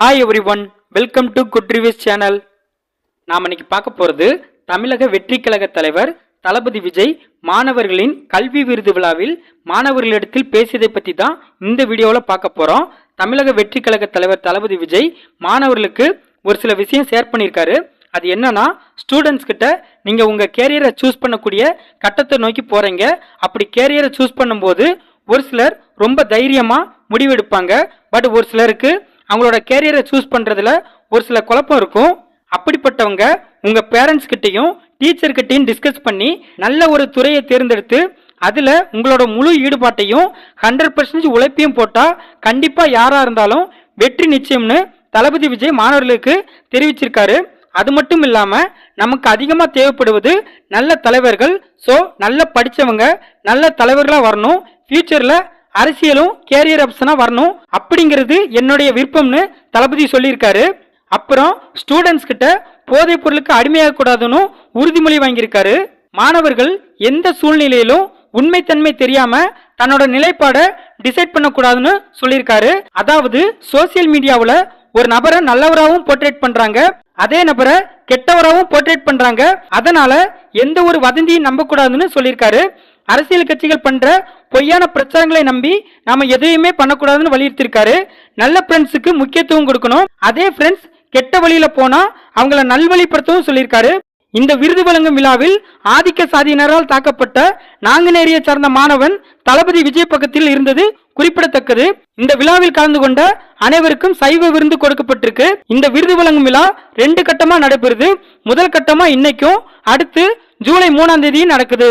Hi everyone welcome to good reviews channel நாம் இன்னைக்கு பார்க்க போகிறது தமிழக வெற்றி கழக தலைவர் தளபதி விஜய் மாணவர்களின் கல்வி விருது விழாவில் மாணவர்களிடத்தில் பேசியதை பற்றி தான் இந்த வீடியோவில் பார்க்க போகிறோம் தமிழக வெற்றி கழக தலைவர் தளபதி விஜய் மாணவர்களுக்கு ஒரு சில விஷயம் ஷேர் பண்ணியிருக்காரு. அது என்னன்னா ஸ்டூடெண்ட்ஸ் கிட்ட நீங்க உங்க கேரியரை சூஸ் பண்ணக்கூடிய கட்டத்தை நோக்கி போறீங்க. அப்படி கேரியரை சூஸ் பண்ணும்போது ஒரு சிலர் ரொம்ப தைரியமா முடிவெடுப்பாங்க. பட் ஒரு சிலருக்கு அவங்களோட கேரியரை சூஸ் பண்ணுறதுல ஒரு சில குழப்பம் இருக்கும். அப்படிப்பட்டவங்க உங்கள் பேரண்ட்ஸ் கிட்டேயும் டீச்சர்கிட்டேயும் டிஸ்கஸ் பண்ணி நல்ல ஒரு துறையை தேர்ந்தெடுத்து அதில் உங்களோட முழு ஈடுபாட்டையும் ஹண்ட்ரட் பர்சன்டேஜ் உழைப்பையும் போட்டால் கண்டிப்பாக யாராக இருந்தாலும் வெற்றி நிச்சயம்னு தளபதி விஜய் மாணவர்களுக்கு தெரிவிச்சிருக்காரு. அது மட்டும் இல்லாமல் நமக்கு அதிகமாக தேவைப்படுவது நல்ல தலைவர்கள். ஸோ நல்ல படித்தவங்க நல்ல தலைவர்களாக வரணும். ஃப்யூச்சரில் அரசியலும் கேரியர் ஆப்ஷனா வரணும். அப்படிங்கிறது என்னுடைய விருப்பம்னு தளபதி சொல்லியிருக்காரு. அப்புறம் ஸ்டூடெண்ட்ஸ் கிட்ட போதைப் பொருளுக்கு அடிமையாக கூடாதுன்னு உறுதிமொழி வாங்கியிருக்காரு. மாணவர்கள் எந்த சூழ்நிலையிலும் உண்மைத்தன்மை தெரியாம தன்னோட நிலைப்பாடை டிசைட் பண்ணக்கூடாதுன்னு சொல்லியிருக்காரு. அதாவது சோசியல் மீடியாவில் ஒரு நபரை நல்லவராகவும் போர்ட்ரேட் பண்றாங்க. அதே நபரை கெட்டவராகவும் போர்ட்ரேட் பண்றாங்க. அதனால எந்த ஒரு வதந்தியும் நம்பக்கூடாதுன்னு சொல்லியிருக்காரு. அரசியல் கட்சிகள் பண்ற பொய்யான பிரச்சாரங்களை நம்பி நாம எதையுமே பண்ணக்கூடாதுன்னு வலியுறுத்திருக்காரு நல்ல ஃப்ரெண்ட்ஸுக்கு முக்கியத்துவம் கொடுக்கணும். அதே ஃப்ரெண்ட்ஸ் கெட்ட வழியில போனா அவங்கள நல்வழிப்படுத்தவும் சொல்லியிருக்காரு. இந்த விருது வழங்கும் விழாவில் ஆதிக்க சாதியினரால் தாக்கப்பட்ட நாங்குநேரியை சார்ந்த மாணவன் தளபதி விஜய் பக்கத்தில் இருந்தது குறிப்பிடத்தக்கது. இந்த விழாவில் கலந்து கொண்ட அனைவருக்கும் சைவ விருந்து கொடுக்கப்பட்டிருக்கு. இந்த விருது வழங்கும் விழா ரெண்டு கட்டமா நடைபெறுது. முதல் கட்டமா இன்னைக்கும் அடுத்து ஜூலை மூணாம் தேதியும் நடக்குது.